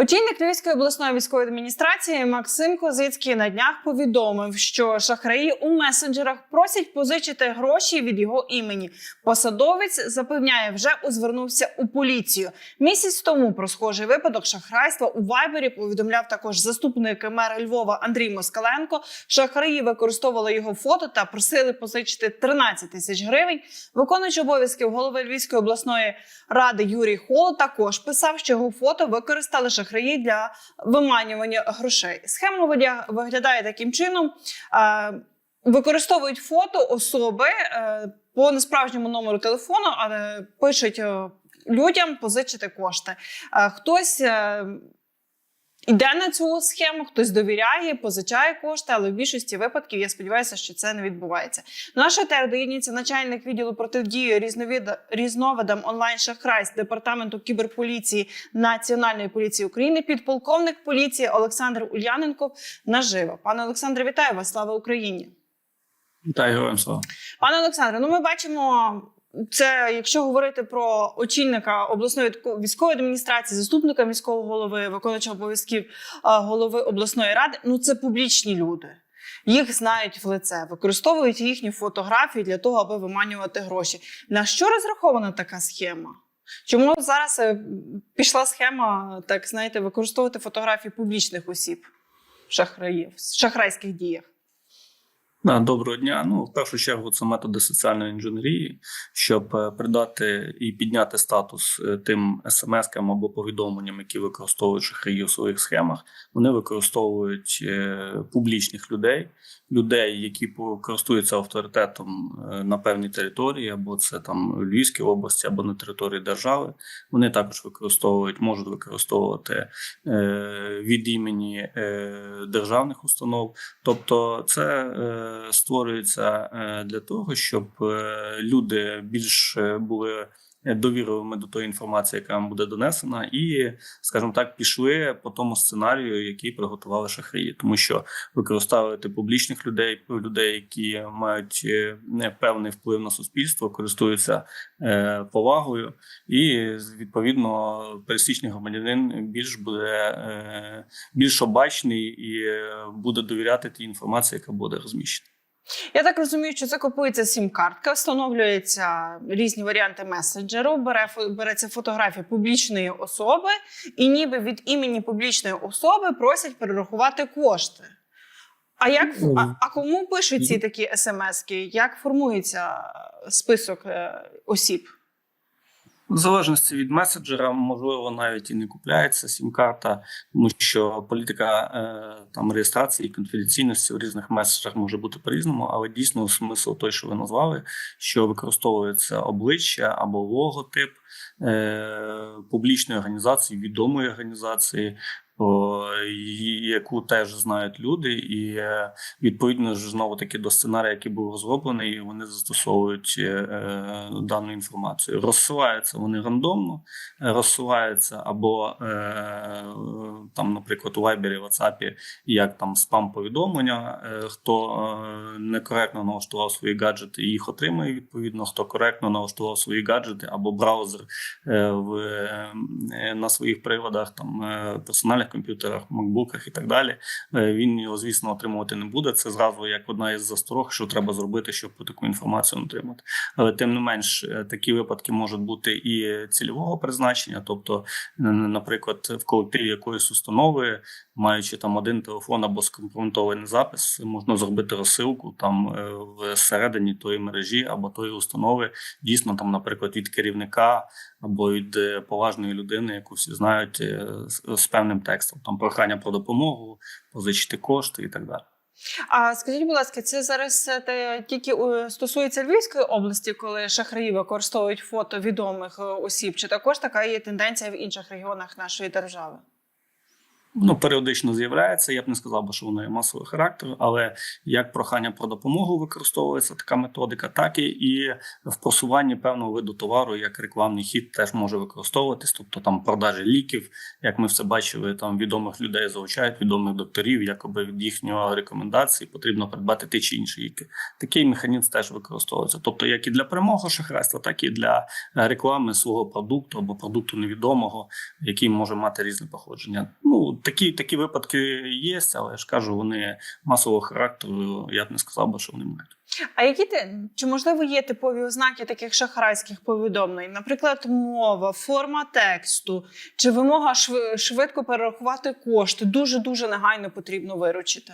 Очільник Львівської обласної військової адміністрації Максим Козицький на днях повідомив, що шахраї у месенджерах просять позичити гроші від його імені. Посадовець запевняє, вже звернувся у поліцію. Місяць тому про схожий випадок шахрайства у Вайбері повідомляв також заступник мера Львова Андрій Москаленко. Шахраї використовували його фото та просили позичити 13 тисяч гривень. Виконуючий обов'язків голови Львівської обласної ради Юрій Хол також писав, що його фото використали шахраї для виманювання грошей. Схема виглядає таким чином: е, використовують фото особи е, по несправжньому номеру телефону, але пишуть е, людям позичити кошти. Хтось. Е, Йде на цю схему, хтось довіряє, позичає кошти, але в більшості випадків я сподіваюся, що це не відбувається. До нашого ТР доєднується начальник відділу протидії різновид... різновидам онлайн шахрайств департаменту кіберполіції Національної поліції України, підполковник поліції Олександр Ульяненко наживо. Пане Олександре, вітаю вас! Слава Україні! Вітаю героям слава. Пане Олександре, ну ми бачимо. Це якщо говорити про очільника обласної військової адміністрації, заступника міського голови, виконуючого обов'язків голови обласної ради, ну це публічні люди. Їх знають в лице, використовують їхні фотографії для того, аби виманювати гроші. На що розрахована така схема? Чому зараз е, пішла схема, так знаєте, використовувати фотографії публічних осіб, шахраїв, шахрайських діях? Доброго дня. Ну, в першу чергу, це методи соціальної інженерії, щоб е, придати і підняти статус е, тим смс-кам або повідомленням, які використовують шахраї у своїх схемах. Вони використовують е, публічних людей, людей, які користуються авторитетом на певній території, або це там Львівській області, або на території держави. Вони також використовують, можуть використовувати від імені державних установ. Тобто, це створюється е, для того, щоб е, люди більш е, довірливими до тої інформації, яка вам буде донесена, і, скажімо так, пішли по тому сценарію, який приготували шахраї, тому що використовувати публічних людей, людей, які мають е, певний вплив на суспільство, користуються е, повагою, і відповідно пересічний громадянин більш буде е, більш обачний і буде довіряти тій інформації, яка буде розміщена. Я так розумію, що це купується сім-картка, встановлюються різні варіанти месенджеру, бере, береться фотографія публічної особи, і ніби від імені публічної особи просять перерахувати кошти. А як а, а кому пишуть ці такі смски? Як формується список е, осіб? В залежності від меседжера, можливо, навіть і не купляється сім-карта, тому що політика е, там реєстрації і конфіденційності в різних меседжах може бути по-різному, але дійсно смисл той, що ви назвали, що використовується обличчя або логотип е, публічної організації, відомої організації. Яку теж знають люди, і е, відповідно ж знову таки до сценарія, який був розроблений, вони застосовують е, е, дану інформацію. Розсилаються вони рандомно, розсилаються або там, наприклад, у Viber, WhatsApp, як там спам-повідомлення. Е, хто некоректно налаштував свої гаджети, їх отримує відповідно. Хто коректно налаштував свої гаджети або браузер в на своїх приладах, там персональних комп'ютерах, макбуках і так далі. Е, Він його, звісно, отримувати не буде. Це зразу як одна із засторог, що треба зробити, щоб таку інформацію отримати. Але тим не менш, е, такі випадки можуть бути і цільового призначення, тобто, наприклад, в колективі якоїсь установи, маючи там один телефон або скомпрометований запис, можна зробити розсилку там е, всередині тої мережі або тої установи, дійсно там, наприклад, від керівника або від е, поважної людини, яку всі знають е, з, певним текстом, там прохання про допомогу, позичити кошти і так далі. А скажіть, будь ласка, це зараз те тільки стосується Львівської області, коли шахраї використовують фото відомих осіб, чи також така є тенденція в інших регіонах нашої держави? Ну, періодично з'являється. Я б не сказав, що воно є масового характеру, але як прохання про допомогу використовується така методика, так і, і в просуванні певного виду товару, як рекламний хід, теж може використовуватись. Тобто там продажі ліків, як ми все бачили, там відомих людей залучають, відомих докторів, якоби від їхнього рекомендації потрібно придбати ті чи інші ліки. Такий механізм теж використовується. Тобто, як і для перемоги шахрайства, так і для е, реклами свого продукту або продукту невідомого, який може мати різне походження. Ну такі, такі випадки є, але я ж кажу, вони масового характеру. Я б не сказав би, що вони мають. А які ти чи можливо є типові ознаки таких шахрайських повідомлень? Наприклад, мова, форма тексту чи вимога швидко перерахувати кошти? Дуже дуже негайно потрібно виручити.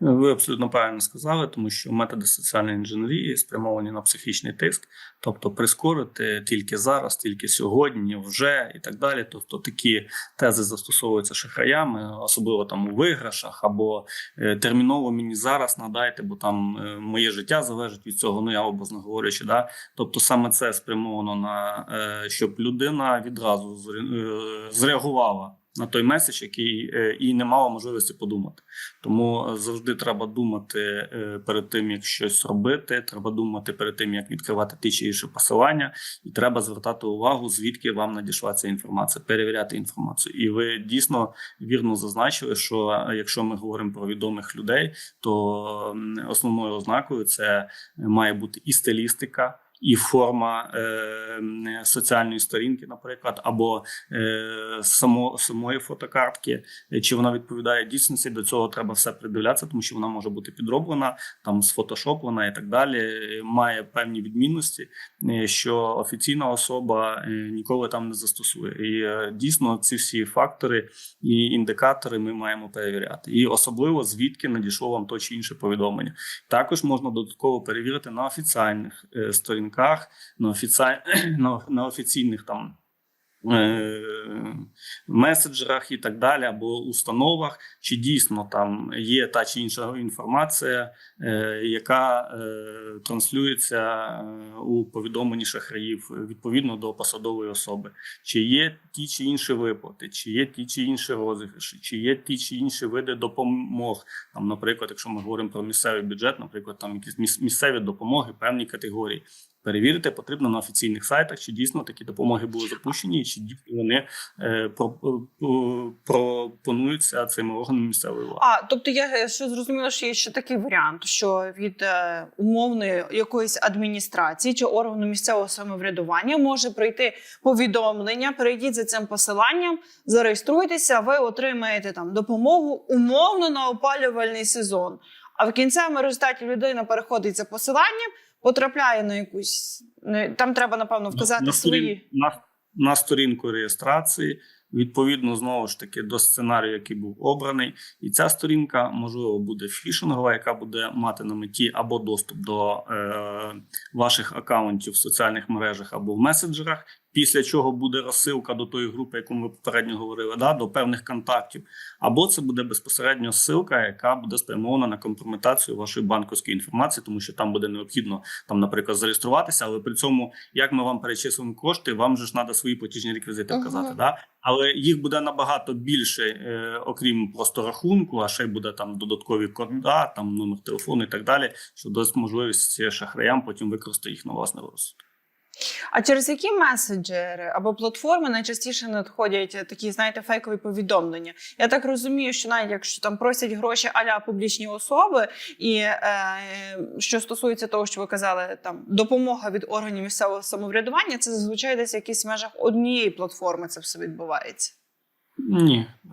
Ви абсолютно правильно сказали, тому що методи соціальної інженерії спрямовані на психічний тиск, тобто прискорити тільки зараз, тільки сьогодні, вже і так далі. Тобто такі тези застосовуються шахраями, особливо там у виграшах, або е, терміново мені зараз надайте, бо там е, моє життя залежить від цього. Ну я образно говорячи, да. Тобто саме це спрямовано на е, щоб людина відразу зре- зреагувала. На той меседж, який е, і не мала можливості подумати. Тому е, завжди треба думати е, перед тим, як щось робити. Треба думати перед тим, як відкривати ті чи інші посилання, і треба звертати увагу, звідки вам надійшла ця інформація, перевіряти інформацію. І ви дійсно вірно зазначили, що якщо ми говоримо про відомих людей, то основною ознакою це має бути і стилістика. І форма е, соціальної сторінки, наприклад, або е, само, самої фотокартки, е, чи вона відповідає дійсності, до цього треба все придивлятися, тому що вона може бути підроблена, там сфотошоплена і так далі. Е, Має певні відмінності, е, що офіційна особа ніколи там не застосує. І дійсно ці всі фактори і індикатори ми маємо перевіряти. І особливо звідки надійшло вам то чи інше повідомлення. Також можна додатково перевірити на офіціальних е, сторінках, на, офіцай... на, на офіційних там. е, Меседжерах і так далі, або установах, чи дійсно там є та чи інша інформація, е, яка е, транслюється е, у повідомленні шахраїв відповідно до посадової особи, чи є ті чи інші виплати, чи є ті чи інші розіграші, чи є ті чи інші види допомог. Там, наприклад, якщо ми говоримо про місцевий бюджет, наприклад, там якісь місцеві допомоги, певні категорії. Перевірити потрібно на офіційних сайтах, чи дійсно такі допомоги були запущені, чи дійсно вони е, про, пропонуються цими органами місцевої влади. А тобто я е, що зрозуміла, що є ще такий варіант, що від е, умовної якоїсь адміністрації чи органу місцевого самоврядування може прийти повідомлення. Перейдіть за цим посиланням, зареєструйтеся, ви отримаєте там допомогу умовно на опалювальний сезон. А в кінцевому результаті людина переходить за посиланням, потрапляє на якусь не- там треба напевно вказати на, свої. сторін- на, на сторінку реєстрації, відповідно знову ж таки до сценарію, який був обраний, і ця сторінка можливо буде фішингова, яка буде мати на меті або доступ до е, ваших акаунтів в соціальних мережах або в меседжерах. Після чого буде розсилка до тої групи, яку ми попередньо говорили, да, до певних контактів, або це буде безпосередньо ссылка, яка буде спрямована на компрометацію вашої банківської інформації, тому що там буде необхідно там, наприклад, зареєструватися, але при цьому, як ми вам перечислимо кошти, вам же ж треба свої платіжні реквізити вказати. Да? Але їх буде набагато більше, е, окрім просто рахунку, а ще й буде там додаткові кода, там номер телефону і так далі, що дасть можливість шахраям потім використати їх на власне розсуд. А через які меседжери або платформи найчастіше надходять е, такі, знаєте, фейкові повідомлення? Я так розумію, що навіть якщо там просять гроші аля публічні особи, і е, що стосується того, що ви казали, там допомога від органів місцевого самоврядування, це зазвичай десь в якихось межах однієї платформи це все відбувається. Ні, е,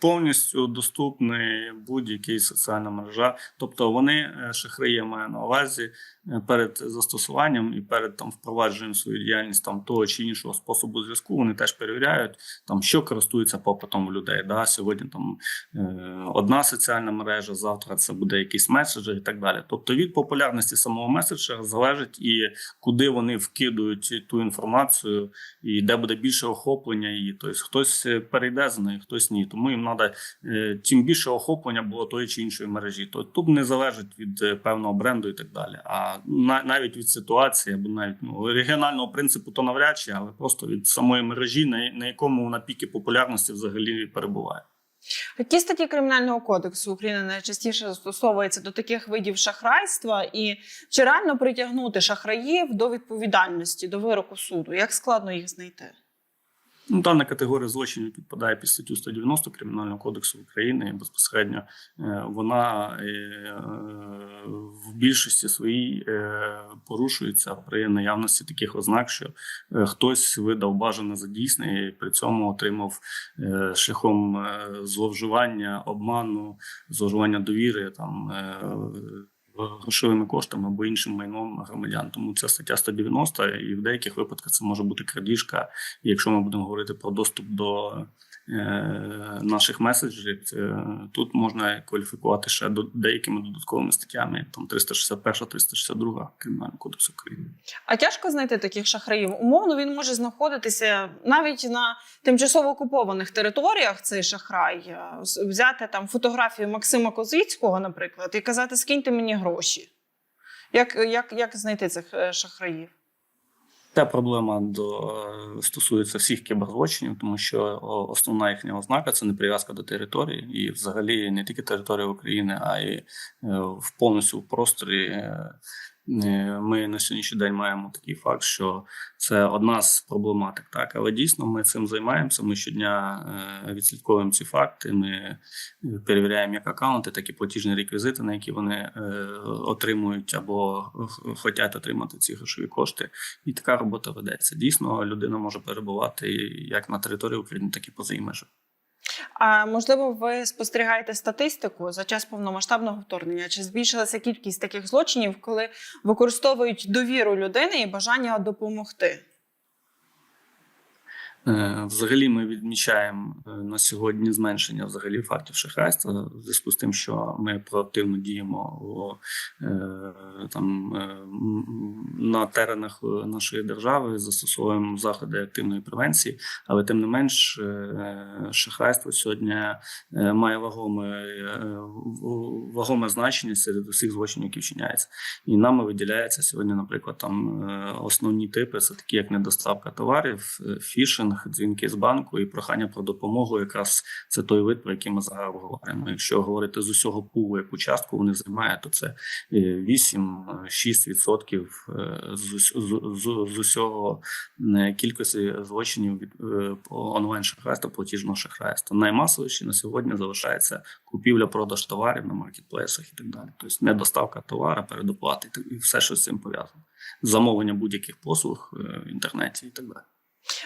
повністю доступний будь-який соціальна мережа. Тобто вони е, шахраї я маю на увазі е, перед застосуванням і перед там впровадженням свою діяльність там того чи іншого способу зв'язку. Вони теж перевіряють там, що користується попитом у людей. Да? Сьогодні там е, одна соціальна мережа, завтра це буде якийсь меседжер і так далі. Тобто від популярності самого меседжера залежить і куди вони вкидують ту інформацію, і де буде більше охоплення її. Тобто хтось перейде за нею, хтось ні. Тому тому їм треба тим більше охоплення було тої чи іншої мережі. То тут не залежить від е, певного бренду і так далі. А навіть від ситуації або навіть ну, регіонального принципу, то навряд чи, але просто від самої мережі, на, на якому вона піки популярності взагалі перебуває. Які статті кримінального кодексу України найчастіше застосовуються до таких видів шахрайства, і чи реально притягнути шахраїв до відповідальності, до вироку суду? Як складно їх знайти? Ну, дана категорія злочинів підпадає під статтю 190 Кримінального кодексу України. І безпосередньо е, вона е, е, в більшості своїй порушується при наявності таких ознак, що хтось видав бажане за дійсне і при цьому отримав шляхом зловживання, обману, зловживання довіри там. Е, Грошовими коштами або іншим майном громадян, тому це стаття 190, і в деяких випадках це може бути крадіжка, і якщо ми будемо говорити про доступ до наших меседжерів, це, тут можна кваліфікувати ще деякими додатковими статтями, там 361, 362 Кримінального кодексу України. А тяжко знайти таких шахраїв. Умовно він може знаходитися навіть на тимчасово окупованих територіях. Цей шахрай е, взяти там фотографію Максима Козицького, наприклад, і казати скиньте мені гроші. Як, як, як знайти цих е, шахраїв? Та проблема до е, стосується всіх кіберзлочинів, тому що основна їхня ознака це не прив'язка до території, і взагалі не тільки територія України, а й е, в повністю в просторі. Е, Ми на сьогоднішній день маємо такий факт, що це одна з проблематик. Так, але дійсно ми цим займаємося. Ми щодня е, відслідковуємо ці факти. Ми е, перевіряємо як аккаунти, так і платіжні реквізити, на які вони отримують або хочуть отримати ці грошові кошти. І така робота ведеться. Дійсно, людина може перебувати як на території України, так і поза її межами. А можливо, ви спостерігаєте статистику за час повномасштабного вторгнення? Чи збільшилася кількість таких злочинів, коли використовують довіру людини і бажання допомогти? Е, Взагалі, ми відмічаємо е, на сьогодні зменшення взагалі фактів шахрайства в зв'язку з тим, що ми проактивно діємо у, е, там на теренах нашої держави, застосовуємо заходи активної превенції, але тим не менш, шахрайство сьогодні має вагоме, вагоме значення серед усіх злочинів, які вчиняються. І нами виділяється сьогодні, наприклад, там основні типи це такі, як недоставка товарів, фішинг, дзвінки з банку і прохання про допомогу. Якраз це той вид, про який ми зараз говоримо. Якщо говорити з усього пулу, яку частку вони займають, то це 8-6% з, з, з, з усього е, кількості злочинів від е, онлайн шахрайства, платіжного шахрайства. Наймасовіші на сьогодні залишається купівля-продаж товарів на маркетплейсах і так далі. Тобто недоставка товара, передоплати і все, що з цим пов'язано. Замовлення будь-яких послуг е, в інтернеті і так далі.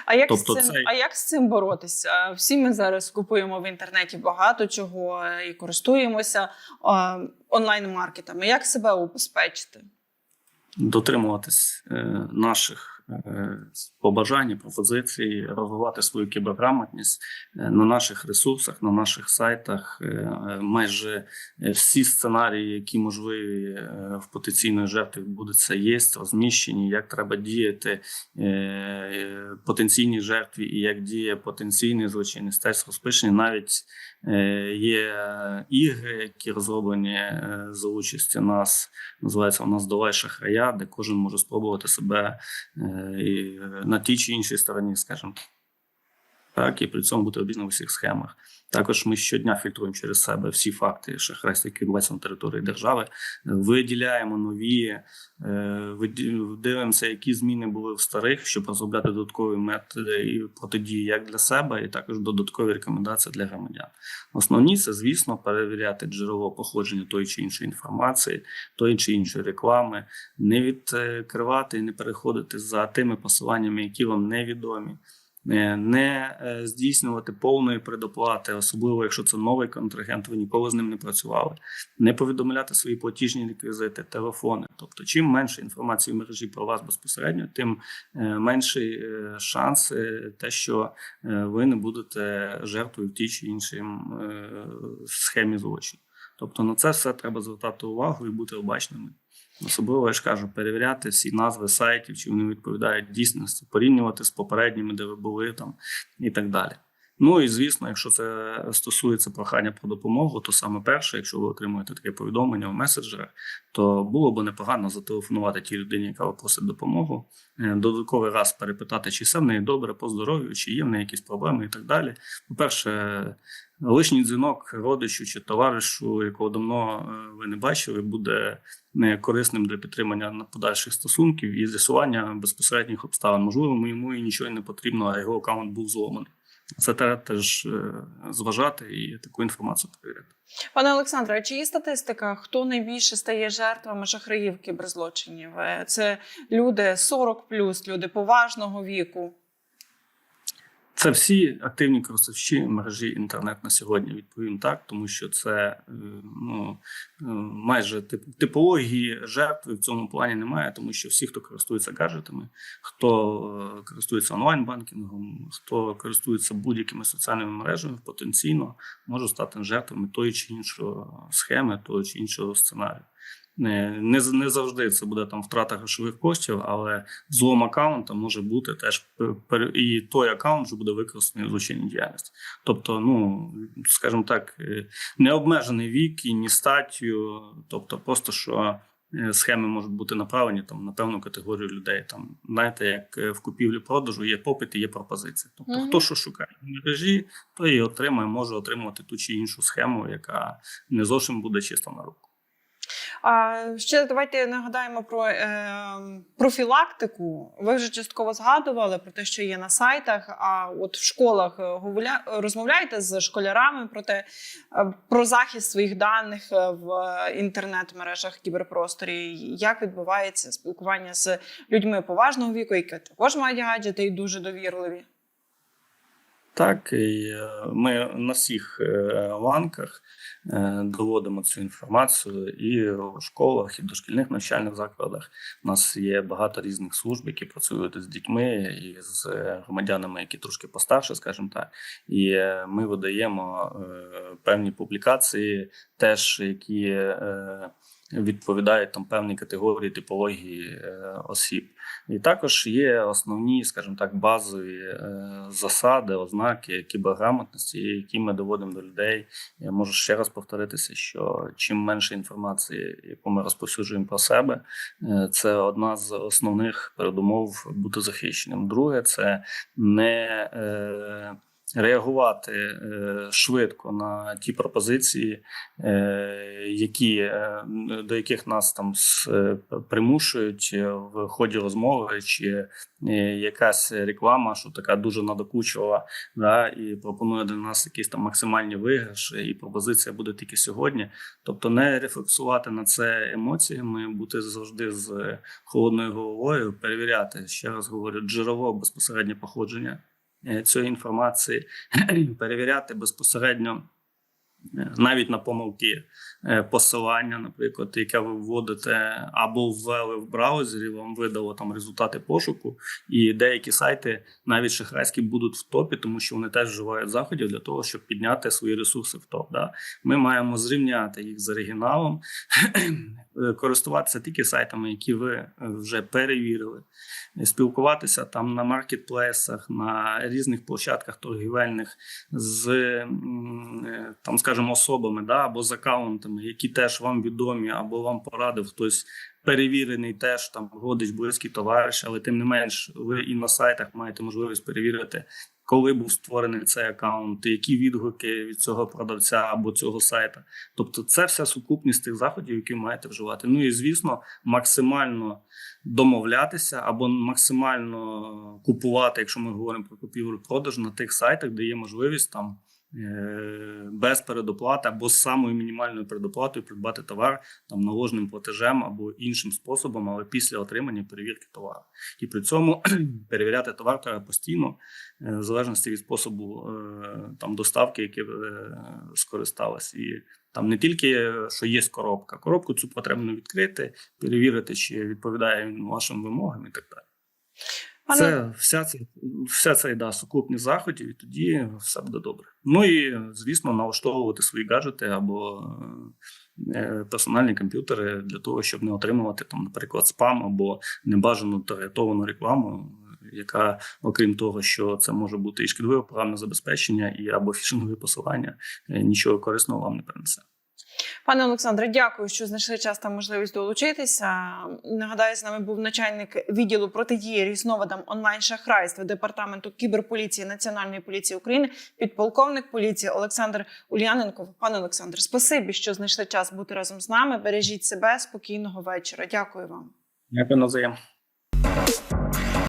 А як, Тобто з цим, це- а як з цим боротися? Всі ми зараз купуємо в інтернеті багато чого і користуємося онлайн-маркетами. Як себе убезпечити? дотримуватись е, наших е, побажань, і пропозицій, розвивати свою кіберграмотність е, на наших ресурсах, на наших сайтах. е, Майже всі сценарії, які можливі в потенційної жертви відбудуться, є розміщені, як треба діяти потенційній жертві і як діє потенційний злочинець, теж розпишені. Навіть є ігри, які розроблені за участі нас. Називається у нас Долай шахрая, де кожен може спробувати себе і, е, на тій чи іншій стороні, скажімо так, і при цьому бути обізнаний в усіх схемах. Також ми щодня фільтруємо через себе всі факти шахрайства, які відбуваються на території держави, виділяємо нові, е, дивимося, які зміни були в старих, щоб розробляти додаткові методи і протидії як для себе, і також додаткові рекомендації для громадян. Основні це, звісно, перевіряти джерело походження тої чи іншої інформації, тої чи іншої реклами, не відкривати і не переходити за тими посиланнями, які вам невідомі. Е, Не е, здійснювати повної предоплати, особливо якщо це новий контрагент, ви ніколи з ним не працювали, не повідомляти свої платіжні реквізити, телефони. Тобто, чим менше інформації в мережі про вас безпосередньо, тим е, менший шанс, те, що ви не будете жертвою в тій чи іншій схемі злочину. Тобто на це все треба звертати увагу і бути обачними. Особливо я ж кажу, перевіряти всі назви сайтів, чи вони відповідають дійсності, порівнювати з попередніми, де ви були там і так далі. Ну і звісно, якщо це стосується прохання про допомогу, то саме перше, якщо ви отримуєте таке повідомлення в меседжерах, то було б непогано зателефонувати тій людині, яка просить допомогу, е, додатковий раз перепитати, чи все в неї добре по здоров'ю, чи є в неї якісь проблеми і так далі. По-перше, лишній дзвінок родичу чи товаришу, якого давно е, ви не бачили, буде не корисним для підтримання подальших стосунків і з'ясування безпосередніх обставин. Можливо, йому і нічого не потрібно, а його аккаунт був зломаний. Це треба теж е, зважати і таку інформацію перевіряти. Пане Олександре, а чи є статистика, хто найбільше стає жертвами шахраїв кіберзлочинів? Е, Це люди 40 люди поважного віку. Це всі активні користувачі мережі інтернет на сьогодні. Відповім так, тому що це е, ну е, майже тип, типології жертви в цьому плані немає, тому що всі, хто користується гаджетами, хто е, користується онлайн-банкінгом, хто користується будь-якими соціальними мережами, потенційно може стати жертвами тої чи іншої схеми, того чи іншого сценарію. Не, не, не завжди це буде там втрата грошових коштів, але злом аккаунта може бути теж і той аккаунт вже буде використаний в злочинній діяльності. Тобто, ну скажімо так, е, не обмежений вік і ні статтю, тобто просто що. е, Схеми можуть бути направлені там на певну категорію людей. Там знаєте, як е, в купівлі-продажу є попит і є пропозиція. Тобто, Мгм. хто що шукає в мережі, той і отримає, може отримувати ту чи іншу схему, яка не зовсім буде чисто на руку. Ще давайте нагадаємо про е, профілактику. Ви вже частково згадували про те, що є на сайтах. А от в школах е, розмовляєте з школярами про те, е, про захист своїх даних е, в інтернет-мережах кіберпросторі. Як відбувається спілкування з людьми поважного віку, які також мають гаджети і дуже довірливі. Так, і е, ми на всіх е, ланках е, доводимо цю інформацію і в школах, і в дошкільних навчальних закладах. У нас є багато різних служб, які працюють з дітьми і з громадянами, які трошки постарше, скажімо так. І ми видаємо певні публікації, теж які відповідають там певній категорії типології е, осіб. І також є основні, скажімо так, базові е, засади, ознаки кіберграмотності, які ми доводимо до людей. Я можу ще раз повторитися, що чим менше інформації, яку ми розповсюджуємо про себе, е, це одна з основних передумов бути захищеним. Друге, це не е, реагувати е, швидко на ті пропозиції, е, які, е, до яких нас там примушують в ході розмови, чи якась реклама, що така дуже надокучила, да, і пропонує для нас якісь там максимальні виграші, і пропозиція буде тільки сьогодні. Тобто не рефлексувати на це емоціями, бути завжди з холодною головою, перевіряти ще раз говорю, джерело безпосереднє походження цієї інформації, перевіряти безпосередньо. Навіть на помилки е, посилання, наприклад, яке ви вводите або ввели в браузері, вам видало там результати пошуку, і деякі сайти, навіть шахрайські, будуть в топі, тому що вони теж вживають заходів для того, щоб підняти свої ресурси в топ. Да? Ми маємо зрівняти їх з оригіналом, користуватися тільки сайтами, які ви е, вже перевірили, спілкуватися там на маркетплейсах, на різних площадках торгівельних з е, там, скажімо, особами, да, або з акаунтами, які теж вам відомі, або вам порадив хтось. Перевірений теж там родич, близький товариш, але тим не менш, ви і на сайтах маєте можливість перевірити, коли був створений цей аккаунт, які відгуки від цього продавця або цього сайта. Тобто, це вся сукупність тих заходів, які маєте вживати. Ну і звісно, максимально домовлятися або максимально купувати, якщо ми говоримо про купівлю продаж на тих сайтах, де є можливість там. Е, Без передоплати або з самою мінімальною передоплатою придбати товар там наложеним платежем або іншим способом, але після отримання перевірки товару. І при цьому перевіряти товар треба постійно, е, в залежності від способу е, там доставки, які ви скористались. І там не тільки що є коробка, коробку цю потрібно відкрити, перевірити, чи відповідає він вашим вимогам і так далі. Пане Це вся ця вся ця да, сукупність заходів, і тоді все буде добре. Ну і звісно, налаштовувати свої гаджети або е, персональні комп'ютери для того, щоб не отримувати там, наприклад, спам або небажану таргетовану рекламу, яка, окрім того, що це може бути і шкідливе програмне забезпечення, і або фішингове посилання, е, нічого корисного вам не принесе. Пане Олександре, дякую, що знайшли час та можливість долучитися. Нагадаю, з нами був начальник відділу протидії різновидам онлайн-шахрайства департаменту кіберполіції Національної поліції України, підполковник поліції Олександр Ульяненков. Пане Олександр, спасибі, що знайшли час бути разом з нами. Бережіть себе, спокійного вечора. Дякую вам. Дякую навзаєм.